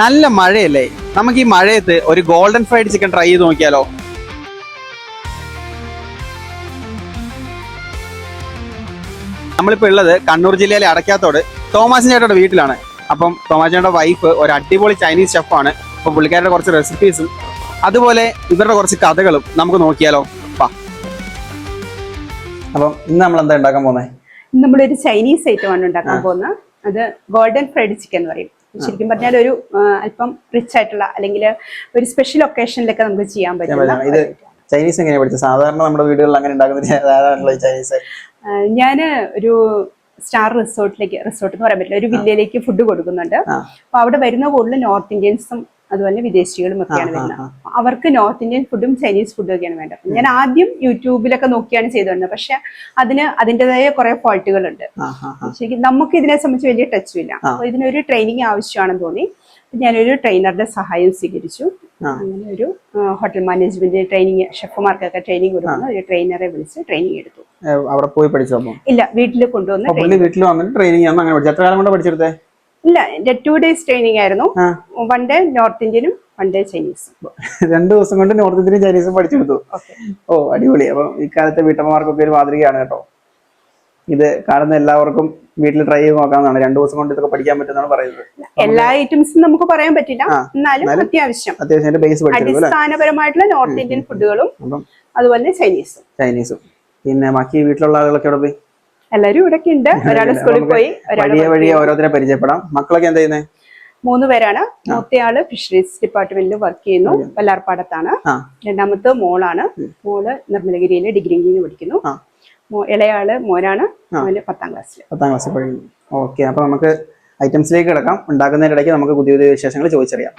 നല്ല മഴയല്ലേ? നമുക്ക് ഈ മഴയത്ത് ഒരു ഗോൾഡൻ ഫ്രൈഡ് ചിക്കൻ ട്രൈ ചെയ്ത് നോക്കിയാലോ? നമ്മളിപ്പോൾ ഉള്ളത് കണ്ണൂർ ജില്ലയിലെ അടക്കാത്തോട് തോമാസ് ചേട്ടയുടെ വീട്ടിലാണ്. അപ്പം തോമാസ് ചേട്ടയുടെ വൈഫ് ഒരു അടിപൊളി ചൈനീസ് ഷെഫാണ് അപ്പം പുള്ളിക്കാരുടെ കുറച്ച് റെസിപ്പീസും അതുപോലെ ഇവരുടെ കുറച്ച് കഥകളും നമുക്ക് നോക്കിയാലോ? വാ. അപ്പം ഇന്ന് നമ്മൾ എന്താ ഉണ്ടാക്കാൻ പോകുന്നത് നമ്മുടെ ഒരു ചൈനീസ് ഐറ്റം ആണ് ഉണ്ടാക്കാൻ പോകുന്നത് അത് ഗോൾഡൻ ഫ്രൈഡ് ചിക്കൻ എന്ന് പറയും. ശരിക്കും പറഞ്ഞാൽ ഒരു അല്പം റിച്ച് ആയിട്ടുള്ള അല്ലെങ്കിൽ ഒരു സ്പെഷ്യൽ ഒക്കേഷനിലൊക്കെ നമുക്ക് ചെയ്യാൻ പറ്റും ചൈനീസ് പഠിച്ചത്? സാധാരണ നമ്മുടെ വീടുകളിൽ അങ്ങനെ ഉണ്ടാക്കുന്ന ചൈനീസ് ഞാൻ ഒരു സ്റ്റാർ റിസോർട്ടിലേക്ക് റിസോർട്ട് എന്ന് പറയാൻ പറ്റില്ല ഒരു വില്ലയിലേക്ക് ഫുഡ് കൊടുക്കുന്നുണ്ട്. അപ്പൊ അവിടെ വരുന്ന കൂടുതൽ നോർത്ത് ഇന്ത്യൻസും അതുപോലെ വിദേശികളും ഒക്കെയാണ് വരുന്നത്. അവർക്ക് നോർത്ത് ഇന്ത്യൻ ഫുഡും ചൈനീസ് ഫുഡും ഒക്കെയാണ് വേണ്ടത്. ഞാൻ ആദ്യം യൂട്യൂബിലൊക്കെ നോക്കിയാണ് ചെയ്തുവരുന്നത്. പക്ഷെ അതിന് അതിന്റെതായ കുറെ ഫോൾട്ടുകളുണ്ട്. ശരിക്കും നമുക്ക് ഇതിനെ സംബന്ധിച്ച് വലിയ ടച്ചും ഇല്ല ഇതിനൊരു ട്രെയിനിങ് ആവശ്യമാണെന്ന് തോന്നി. ഞാനൊരു ട്രെയിനറുടെ സഹായം സ്വീകരിച്ചു. അങ്ങനെ ഒരു ഹോട്ടൽ മാനേജ്മെന്റ് ട്രെയിനിങ് ഷെഫുമാർക്കൊക്കെ ട്രെയിനിങ് കൊടുക്കുന്ന. ഒരു ട്രെയിനറെ വിളിച്ച് ട്രെയിനിങ് എടുത്തു. അവിടെ പോയി പഠിച്ചോ ഇല്ല വീട്ടിൽ കൊണ്ടുവന്ന് വീട്ടിൽ വന്നിട്ട് ട്രെയിനിങ് എത്ര കാലം കൊണ്ട് പഠിച്ചെടുത്തേ? ഇല്ല ടു ഡേയ്സ് ട്രെയിനിങ് ആയിരുന്നു. വൺ ഡേ നോർത്ത് ഇന്ത്യനും വൺ ഡേ ചൈനീസും രണ്ട് ദിവസം കൊണ്ട് നോർത്ത് ഇന്ത്യനും ചൈനീസും പഠിച്ചെടുത്തു കൊടുത്തു ഓ അടിപൊളി. അപ്പം ഇക്കാലത്തെ വീട്ടമ്മമാർക്കൊക്കെ ഒരു മാതൃകയാണ് കേട്ടോ. ഇത് കാണുന്ന എല്ലാവർക്കും വീട്ടിൽ ട്രൈ ചെയ്ത് നോക്കാമെന്നാണ് രണ്ടു ദിവസം കൊണ്ട് ഇതൊക്കെ പഠിക്കാൻ പറ്റുന്നതാണ് പറയുന്നത്. എല്ലാ ഐറ്റംസും നമുക്ക് പറയാൻ പറ്റില്ല. എന്നാലും അത്യാവശ്യം. അത്യാവശ്യം ബേസ് അടിസ്ഥാനപരമായിട്ടുള്ള നോർത്ത് ഇന്ത്യൻ ഫുഡുകളും അതുപോലെ ചൈനീസും ചൈനീസും പിന്നെ ബാക്കി വീട്ടിലുള്ള ആളുകളൊക്കെ എവിടെ പോയി? എല്ലാവരും ഇവിടെ ഉണ്ട്. ഒരാൾ സ്കൂളിൽ പോയി വഴിയെ വഴിയെ ഓരോരുത്തരെ പരിചയപ്പെടാം. മക്കളൊക്കെ എന്താ ചെയ്യുന്നത് മൂന്ന് പേരാണ്. മൂത്തയാൾ ഫിഷറീസ് ഡിപ്പാർട്ട്മെന്റിൽ വർക്ക് ചെയ്യുന്നു. വല്ലാർപ്പാടത്താണ് രണ്ടാമത്തെ മോളാണ്. മോൾ നിർമ്മലഗിരിയിൽ ഡിഗ്രിയിൽ പഠിക്കുന്നു. ഇളയാൾ മോനാണ്. മോന് പത്താം ക്ലാസ്സിൽ പത്താം ക്ലാസ്സിൽ പഠിക്കുന്നു. ഓക്കെ അപ്പൊ നമുക്ക് ഐറ്റംസിലേക്ക് കിടക്കാം. ഉണ്ടാക്കുന്നതിനിടയ്ക്ക് നമുക്ക് പുതിയ പുതിയ വിശേഷങ്ങൾ ചോദിച്ചറിയാം.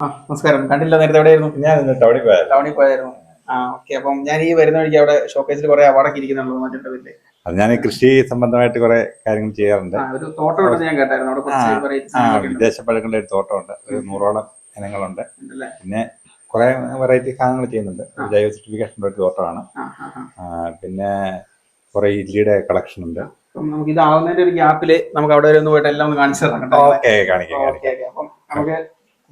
നമസ്കാരം. കണ്ടില്ല നേരത്തെ എവിടെയായിരുന്നു? ഞാൻ ഇന്ന് ടൗണിൽ പോയായിരുന്നു. ടൗണിൽ പോയായിരുന്നു. ആ ഓക്കെ അപ്പം ഞാൻ ഈ വരുന്ന വഴിക്ക് അവിടെ ഷോക്കേസിൽ കുറെ അവാർഡൊക്കെ ഇരിക്കുന്നുള്ളൂ മറ്റേ അത് ഞാൻ കൃഷി സംബന്ധമായിട്ട് കുറെ കാര്യങ്ങൾ ചെയ്യാറുണ്ട്. ഒരു തോട്ടം ഉണ്ടെന്ന് ഞാൻ കേട്ടായിരുന്നു. അവിടെ. വിദേശ പഴങ്ങളുടെ ഒരു തോട്ടമുണ്ട്. ഒരു നൂറോളം ഇനങ്ങളുണ്ട്. പിന്നെ കുറെ വെറൈറ്റി സാധനങ്ങൾ ചെയ്യുന്നുണ്ട്. ജൈവ സർട്ടിഫിക്കേഷൻ ഒരു തോട്ടമാണ്. പിന്നെ കുറെ ഇഡ്ലിയുടെ കളക്ഷൻ ഉണ്ട്. നമുക്ക് ഇതാവുന്നതിന്റെ ഒരു ഗ്യാപ്പിൽ നമുക്ക് അവിടെ വരെ ഒന്ന് പോയിട്ട് എല്ലാം ഒന്ന് കാണിച്ചു തരാം. ഓക്കെ കാണിക്കാം നമുക്ക്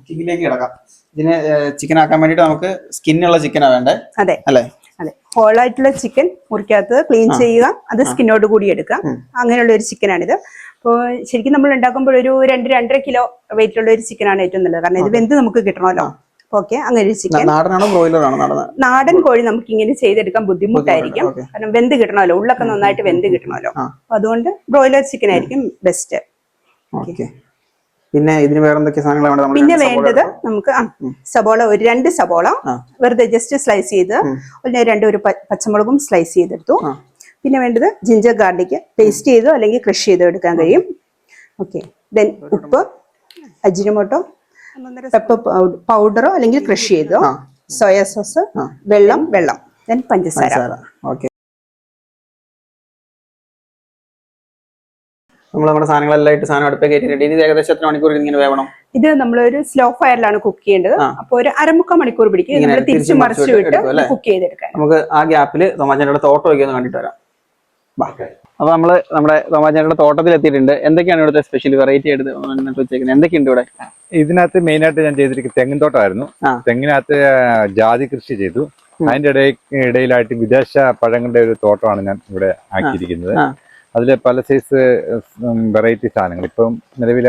കുക്കിങ്ങിലേക്ക് കിടക്കാം. ഇതിന് ചിക്കൻ ആക്കാൻ വേണ്ടിട്ട് നമുക്ക് സ്കിന്നുള്ള ചിക്കനാ വേണ്ടേ? അതെ. അല്ലേ? അതെ. ഹോൾ ആയിട്ടുള്ള ചിക്കൻ മുറിക്കകത്ത് ക്ലീൻ ചെയ്യുക അത് സ്കിന്നോട് കൂടി എടുക്കാം അങ്ങനെയുള്ള ഒരു ചിക്കനാണിത്. അപ്പോൾ ശരിക്കും നമ്മൾ ഉണ്ടാക്കുമ്പോൾ ഒരു രണ്ട് രണ്ടര കിലോ വെയിറ്റ് ഉള്ള ഒരു ചിക്കനാണ് ഏറ്റവും നല്ലത്. കാരണം ഇത് വെന്ത് നമുക്ക് കിട്ടണമല്ലോ. ഓക്കെ അങ്ങനെ ഒരു ചിക്കൻ. നാടൻ കോഴി നമുക്ക് ഇങ്ങനെ ചെയ്തെടുക്കാൻ ബുദ്ധിമുട്ടായിരിക്കും. കാരണം വെന്ത് കിട്ടണമല്ലോ ഉള്ളൊക്കെ നന്നായിട്ട് വെന്ത് കിട്ടണമല്ലോ. അപ്പൊ അതുകൊണ്ട് ബ്രോയിലർ ചിക്കൻ ആയിരിക്കും ബെസ്റ്റ്. ഓക്കെ. പിന്നെ ഇതിന് വേറെ എന്തൊക്കെ സാധനങ്ങളാണ് നമ്മൾ പിന്നെ വേണ്ടത് നമുക്ക് സബോള ഒരു രണ്ട് സബോള വെറുതെ ജസ്റ്റ് സ്ലൈസ് ചെയ്ത് പിന്നെ രണ്ട് ഒരു പച്ചമുളകും സ്ലൈസ് ചെയ്തെടുത്തു. പിന്നെ വേണ്ടത് ജിഞ്ചർ ഗാർലിക് പേസ്റ്റ് ചെയ്തോ അല്ലെങ്കിൽ ക്രഷ് ചെയ്തോ എടുക്കാൻ കഴിയും. ഓക്കെ ദെൻ ഉപ്പ് അജിനമോട്ടോ പെപ്പർ പൗഡറോ അല്ലെങ്കിൽ ക്രഷ് ചെയ്തോ? സോയാ സോസ് വെള്ളം വെള്ളം. ദെൻ പഞ്ചസാര. ഓക്കെ നമ്മൾ നമ്മുടെ സാധനങ്ങളെല്ലാം ഇട്ട് സാധനം അടുപ്പേ കയറ്റി ഇത് ഏകദേശം എത്ര മണിക്കൂർ ഇങ്ങനെ വേവണം? ഇത് നമ്മളൊരു സ്ലോ ഫയറിലാണ് കുക്ക് ചെയ്യേണ്ടത്. ആ. അപ്പോൾ ഒരു അരമുക്കാൽ മണിക്കൂർ പിടിക്കും. നമ്മൾ തിരിച്ചു മറിച്ചു വിട്ട് കുക്ക് ചെയ്തെടുക്കാം നമുക്ക് ആ ഗ്യാപ്പിൽ തോമാച്ചേട്ടയുടെ തോട്ടം ഒക്കെ ഒന്ന് കണ്ടിട്ട് വരാം. അപ്പൊ നമ്മൾ നമ്മുടെ തോമാച്ചേട്ടയുടെ തോട്ടത്തിൽ എത്തിയിട്ടുണ്ട് എന്തൊക്കെയാണ് ഇവിടുത്തെ സ്പെഷ്യൽ വെറൈറ്റി ആയിട്ട് വെച്ചേക്കുന്നത്? എന്തൊക്കെയുണ്ട് ഇവിടെ? ഇതിനകത്ത് മെയിൻ ആയിട്ട് ഞാൻ ചെയ്തിരിക്കുന്നത് തെങ്ങിൻ തോട്ടമായിരുന്നു. തെങ്ങിനകത്ത് ജാതി കൃഷി ചെയ്തു. അതിന്റെ ഇടയിൽ ഇടയിലായിട്ട് വിദേശ പഴങ്ങളുടെ ഒരു തോട്ടമാണ് ഞാൻ ഇവിടെ ആക്കിയിരിക്കുന്നത്. അതിൽ പല സൈസ് വെറൈറ്റി സാധനങ്ങൾ. ഇപ്പം നിലവിൽ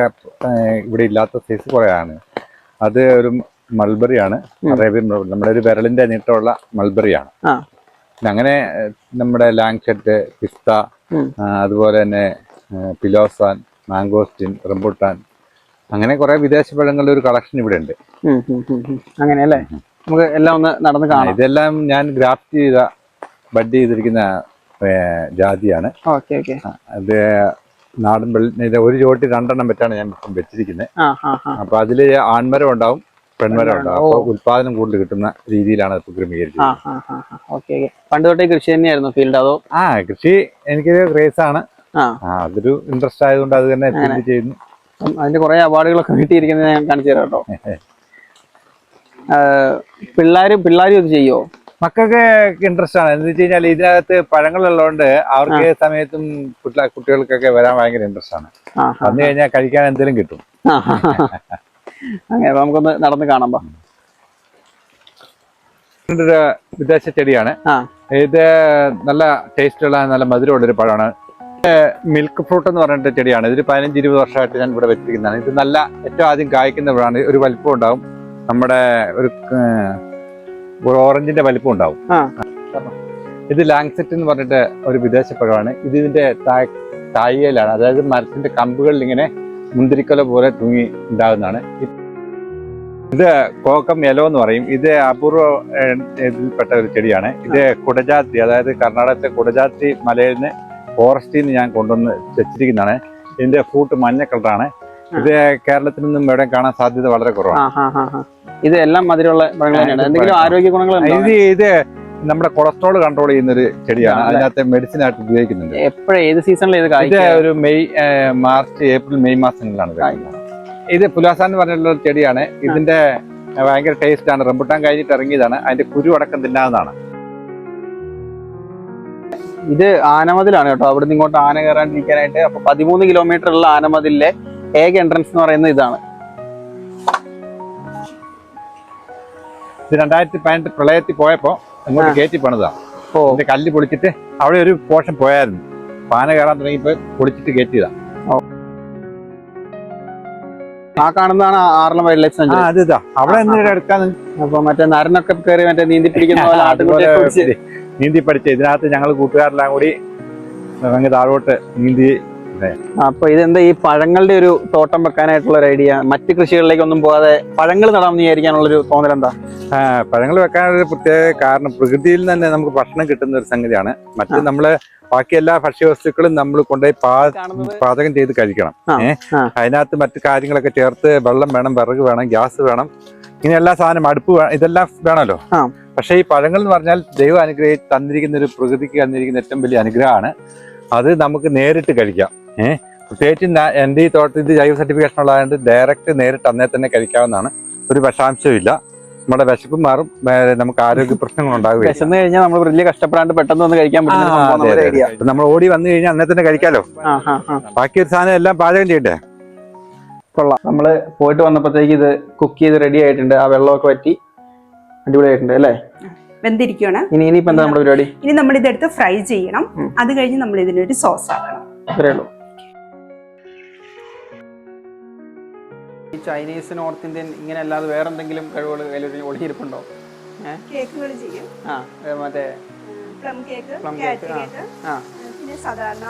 ഇവിടെ ഇല്ലാത്ത സൈസ് കുറേയാണ്. അത് ഒരു മൾബറിയാണ്. അറേബ്യൻ മൾബറി നമ്മുടെ ഒരു വിരലിന്റെ നീട്ടമുള്ള മൾബറിയാണ് അങ്ങനെ നമ്മുടെ ലാങ് ഷെറ്റ് പിസ്ത അതുപോലെ തന്നെ പിലോസാൻ മാംഗോസ്റ്റിൻ റംബുട്ടാൻ അങ്ങനെ കുറെ വിദേശ പഴങ്ങളുടെ ഒരു കളക്ഷൻ ഇവിടെ ഉണ്ട്. അങ്ങനെയല്ലേ നമുക്ക് എല്ലാം ഒന്ന് നടന്ന് കാണാം. ഇതെല്ലാം ഞാൻ ഗ്രാഫ്റ്റ് ചെയ്ത ബഡ് ചെയ്തിരിക്കുന്ന ജാതിയാണ്. അത് നാടൻ പള്ളി ഒരു ചോട്ടി രണ്ടെണ്ണം വെച്ചാണ് ഞാൻ ഇപ്പം വെച്ചിരിക്കുന്നത് അപ്പൊ അതിൽ ആൺമരം ഉണ്ടാവും പെൺമരം ഉണ്ടാവും. അപ്പൊ ഉത്പാദനം കൂടുതൽ കിട്ടുന്ന രീതിയിലാണ് ഇപ്പൊ ആ ക്രമീകരിച്ചത് പണ്ട് തൊട്ടേ കൃഷി തന്നെയായിരുന്നു ഫീൽഡ് അതോ? ആ കൃഷി എനിക്കൊരു ക്രേസ് ആണ്. അതൊരു ഇൻട്രസ്റ്റ് ആയതുകൊണ്ട് അത് തന്നെ ചെയ്യുന്നു. അതിന്റെ കുറെ അവാർഡുകളൊക്കെ കിട്ടിയിരിക്കുന്നത് ഞാൻ കാണിച്ചു തരാം കേട്ടോ. പിള്ളേരും പിള്ളേരും ഇത് ചെയ്യോ മക്കൾക്ക് ഇൻട്രസ്റ്റ് ആണ്. എന്ന് വെച്ച് കഴിഞ്ഞാൽ ഇതിനകത്ത് പഴങ്ങളുള്ളതുകൊണ്ട് അവർക്ക് ഏത് സമയത്തും കുട്ടികൾക്കൊക്കെ വരാൻ ഭയങ്കര ഇൻട്രസ്റ്റ് ആണ്. അന്ന് വന്നു കഴിഞ്ഞാൽ കഴിക്കാൻ എന്തെങ്കിലും കിട്ടും. അങ്ങനെ നമുക്കൊന്ന് നടന്ന് കാണാം വിദേശ ചെടിയാണ്. ഇത് നല്ല ടേസ്റ്റുള്ള നല്ല മധുരമുള്ള ഒരു പഴമാണ് മിൽക്ക് ഫ്രൂട്ട് എന്ന് പറഞ്ഞിട്ട് ചെടിയാണ്. ഇതൊരു പതിനഞ്ച് ഇരുപത് വർഷമായിട്ട് ഞാൻ ഇവിടെ വെച്ചിരിക്കുന്നതാണ്. ഇത് നല്ല ഏറ്റവും ആദ്യം കായ്ക്കുന്ന പഴമാണ്. ഒരു വലിപ്പം ഉണ്ടാവും. നമ്മുടെ ഒരു ഓറഞ്ചിന്റെ വലിപ്പം ഉണ്ടാവും. ഇത് ലാങ്സെറ്റ് എന്ന് പറഞ്ഞിട്ട് ഒരു വിദേശ പഴമാണ് ഇത് ഇതിന്റെ തായ് തായ്യയിലാണ് അതായത് മരത്തിന്റെ കമ്പുകളിൽ ഇങ്ങനെ മുന്തിരിക്കല പോലെ തൂങ്ങി ഉണ്ടാകുന്നതാണ്. ഇത് കോക്കം യെലോ എന്ന് പറയും. ഇത് അപൂർവ ഇതിൽപ്പെട്ട ഒരു ചെടിയാണ്. ഇത് കുടജാത്തി അതായത് കർണാടകത്തെ കുടജാത്തി മലയിൽ നിന്ന് ഫോറസ്റ്റിൽ നിന്ന് ഞാൻ കൊണ്ടുവന്ന് വെച്ചിരിക്കുന്നതാണ്. ഇതിന്റെ ഫ്രൂട്ട് മഞ്ഞ കളറാണ്. ഇത് കേരളത്തിൽ നിന്നും എവിടെയും കാണാൻ സാധ്യത വളരെ കുറവാണ്. ഇത് എല്ലാം മധുരമുള്ള പഴങ്ങൾ തന്നെയാണ്. എന്തെങ്കിലും ആരോഗ്യ ഗുണങ്ങൾ ഇത് ഇത് നമ്മുടെ കൊളസ്ട്രോൾ കൺട്രോൾ ചെയ്യുന്ന ഒരു ചെടിയാണ്? അതിനകത്ത് മെഡിസിൻ ആയിട്ട് ഉപയോഗിക്കുന്നുണ്ട്. എപ്പോഴും? ഏത് സീസണിൽ ഇത് ഒരു മെയ് മാർച്ച് ഏപ്രിൽ മെയ് മാസങ്ങളിലാണ് ഇത് പുലാസ എന്ന് പറഞ്ഞിട്ടുള്ള ഒരു ചെടിയാണ്. ഇതിന്റെ ഭയങ്കര ടേസ്റ്റ് ആണ്. റംബുട്ടാൻ കഴിഞ്ഞിട്ട് ഇറങ്ങിയതാണ്. അതിന്റെ കുരു അടക്കം തിന്നാവുന്നതാണ്. ഇത് ആനമതിലാണ് കേട്ടോ. അവിടുന്ന് ഇങ്ങോട്ട് ആന കയറാണ്ടിരിക്കാനായിട്ട് അപ്പൊ പതിമൂന്ന് കിലോമീറ്റർ ഉള്ള ആനമതിലെ ഏക എൻട്രൻസ് എന്ന് പറയുന്നത് ഇതാണ്. ഇത് രണ്ടായിരത്തി പതിനെട്ട് പ്രളയത്തിൽ പോയപ്പോ അങ്ങോട്ട് കയറ്റി പണിതാ. ഓ. ഇതിന്റെ കല്ല് പൊളിച്ചിട്ട് അവിടെ ഒരു പോഷൻ പോയായിരുന്നു. പാന കയറാൻ തുടങ്ങിയപ്പോ പൊളിച്ചിട്ട് കയറ്റിയതാ ആ കാണുന്നതാണ് ആറളം വൈൽഡ് ലൈഫ് സെഞ്ചുറി അത് ഇതാ. അവിടെ എന്തിനാ എടുക്കാൻ അപ്പൊ മറ്റേ നരനൊക്കെ കയറി മറ്റേ നീന്തി പിടിക്കുന്ന പോലെ പിടിച്ച് നീന്തി പഠിച്ച ഇതിനകത്ത് ഞങ്ങൾ കൂട്ടുകാരെല്ലാം കൂടി അങ്ങ് താഴോട്ട് നീന്തി അപ്പൊ ഇതെന്താ ഈ പഴങ്ങളുടെ ഒരു തോട്ടം വെക്കാനായിട്ടുള്ള ഒരു ഐഡിയ മറ്റു കൃഷികളിലേക്ക് ഒന്നും പോകാതെ പഴങ്ങൾ നടാമെന്ന് വിചാരിക്കാനുള്ള ഒരു തോന്നൽ എന്താ പഴങ്ങൾ വെക്കാനൊരു പ്രത്യേക കാരണം പ്രകൃതിയിൽ തന്നെ നമുക്ക് ഭക്ഷണം കിട്ടുന്ന ഒരു സംഗതിയാണ്. മറ്റു നമ്മൾ ബാക്കി എല്ലാ ഭക്ഷ്യവസ്തുക്കളും നമ്മൾ കൊണ്ടുപോയി പാചകം ചെയ്ത് കഴിക്കണം. അതിനകത്ത് മറ്റു കാര്യങ്ങളൊക്കെ ചേർത്ത് വെള്ളം വേണം വിറക് വേണം ഗ്യാസ് വേണം. ഇങ്ങനെ എല്ലാ സാധനം അടുപ്പ് വേണം ഇതെല്ലാം വേണമല്ലോ. പക്ഷെ പക്ഷേ ഈ പഴങ്ങൾ എന്ന് പറഞ്ഞാൽ ദൈവം അനുഗ്രഹി തന്നിരിക്കുന്ന ഒരു പ്രകൃതിക്ക് തന്നിരിക്കുന്ന ഏറ്റവും വലിയ അനുഗ്രഹമാണ്. അത് നമുക്ക് നേരിട്ട് കഴിക്കാം. ഏഹ് പ്രത്യേകിച്ച് എന്റെ ഈ തോട്ടത്തിൽ ഇത് ജൈവ സർട്ടിഫിക്കേഷൻ ഉള്ളതുകൊണ്ട് ഡയറക്റ്റ് നേരിട്ട് അന്നേ തന്നെ കഴിക്കാവുന്നതാണ്. ഒരു വിഷാംശവും ഇല്ല നമ്മുടെ വിശപ്പ് മാറും. നമുക്ക് ആരോഗ്യ പ്രശ്നങ്ങൾ ഉണ്ടാകും വിശന്ന് കഴിഞ്ഞാൽ നമ്മൾ വലിയ കഷ്ടപ്പെടാണ്ട് പെട്ടെന്ന് വന്ന് കഴിക്കാൻ പറ്റുന്ന. നമ്മൾ ഓടി വന്നു കഴിഞ്ഞാൽ അന്നേ തന്നെ കഴിക്കാലോ? ബാക്കി ഒരു സാധനം എല്ലാം പാചകം ചെയ്യട്ടെ കൊള്ളാം. നമ്മൾ പോയിട്ട് വന്നപ്പോഴത്തേക്ക് ഇത് കുക്ക് ചെയ്ത് റെഡി ആയിട്ടുണ്ട്. ആ വെള്ളമൊക്കെ പറ്റി അടിപൊളിയായിട്ടുണ്ട് അല്ലേ? വെന്തിരിക്കുകയാണ് ഇനി ഇനിയിപ്പോ എന്താ നമ്മുടെ പരിപാടി? ഇനി നമ്മൾ ഇതെടുത്ത് ഫ്രൈ ചെയ്യണം. അത് കഴിഞ്ഞ് നമ്മൾ ഇതിനൊരു സോസ് ആക്കണം. അത്രേ ഉള്ളൂ. ചൈനീസ് നോർത്ത് ഇന്ത്യൻ ഇങ്ങനെ അല്ലാതെ വേറെ എന്തെങ്കിലും കഴിവുകൾ കയ്യിൽ ഒളിയിരിപ്പുണ്ടോ ഏഹ് കേക്കുകൾ ചെയ്യും. ആ മറ്റേ പ്ലം കേക്ക് ആ. കേക്ക് ആ. പിന്നെ സാധാരണ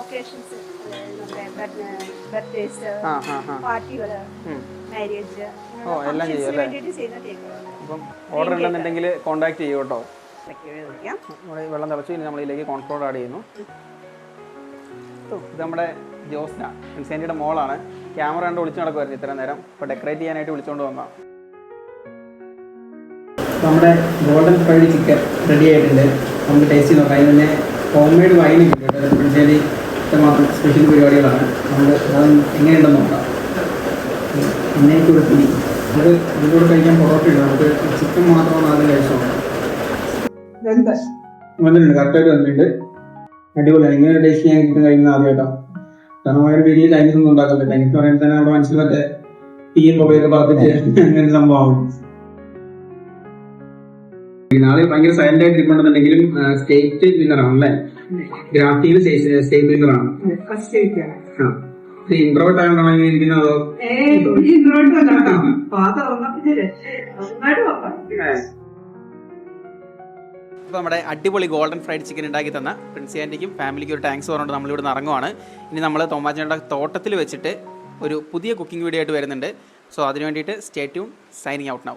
ഒക്കേഷൻസ് ബർത്ത്ഡേസ്. മാരേജ് ഓ, എല്ലാം ചെയ്യും അല്ലേ? ചെയ്യുന്ന കേക്കുകൾ അപ്പം ഓർഡർ ഉണ്ടെന്നുണ്ടെങ്കിൽ കോൺടാക്ട് ചെയ്യൂ കേട്ടോ. വയ്ക്കാം നമ്മൾ ഈ വെള്ളം തിളച്ചു ഇനി നമ്മളിലേക്ക് ഇതിലേക്ക് ആഡ് ചെയ്യുന്നു. ഇത് നമ്മുടെ ജോസ്ന ഇൻസാന്റിയുടെ മോളാണ്. ക്യാമറ കണ്ട് വിളിച്ചു നടക്കുമായിരുന്നു ഇത്ര നേരം. ഇപ്പൊ ഡെക്കറേറ്റ് ചെയ്യാനായിട്ട് വിളിച്ചുകൊണ്ട് വന്നാ നമ്മുടെ ഗോൾഡൻ ഫ്രൈഡ് ചിക്കൻ റെഡി ആയിട്ടുണ്ട്. നമുക്ക് ടേസ്റ്റ് ചെയ്ത് നോക്കാം. അതിന് ഹോം മെയ്ഡ് വൈൻ കിട്ടും പുളിശ്ശേരി മാത്രം സ്പെഷ്യൽ പരിപാടികളാണ്. നമുക്ക് അത് എങ്ങനെയുണ്ടെന്ന് നോക്കാം. എണ്ണയിൽ കൂടെ പിടി. അത് ഇതിലൂടെ കഴിക്കാൻ പൊറോട്ട ഇല്ല നമുക്ക് ചിക്കൻ മാത്രമാണ് ആദ്യം കഴിച്ചു നോക്കാം. വന്നിട്ടുണ്ട്. കറക്റ്റായിട്ട് വന്നിട്ടുണ്ട്. അടിപൊളിയാണ്. ഇങ്ങനെ ടേസ്റ്റ് ചെയ്യാൻ കിട്ടുന്ന കഴിക്കുന്ന ആദ്യമായിട്ടാണ് കാരണം അവരുടെ വീട്ടിൽ ചൈനീസ് ഒന്നും ഉണ്ടാക്കാൻ പറ്റില്ല എനിക്ക് പറയുമ്പോൾ തന്നെ നമ്മുടെ മനസ്സിൽ മറ്റേ തീയും പുകയൊക്കെ പറപ്പിച്ച് അങ്ങനെ സംഭവമാണ് നാളെ ഭയങ്കര സൈലന്റ് ആയിട്ട് ഇരിക്കണമെന്നുണ്ടെങ്കിലും സ്റ്റേറ്റ് വിന്നറാണ് ആണല്ലേ ഗ്രാഫിയിൽ സ്റ്റേറ്റ് വിന്നറാണ് ആണ്. ഇൻട്രോട്ട് ഇങ്ങനെ ഇരിക്കുന്നത് അതോ? അപ്പോൾ നമ്മുടെ അടിപൊളി ഗോൾഡൻ ഫ്രൈഡ് ചിക്കൻ ഉണ്ടാക്കി തന്ന പ്രിൻസി ആന്റിക്കും ഫാമിലിക്കും ഒരു താങ്ക്സ് പറഞ്ഞുകൊണ്ട് നമ്മളിവിടെ നിന്ന് ഇറങ്ങുവാണ്. ഇനി നമ്മൾ തോമാച്ചയുടെ തോട്ടത്തിൽ വെച്ചിട്ട് ഒരു പുതിയ കുക്കിംഗ് വീഡിയോ ആയിട്ട് വരുന്നുണ്ട്. സോ അതിന് വേണ്ടിയിട്ട് stay tune signing out now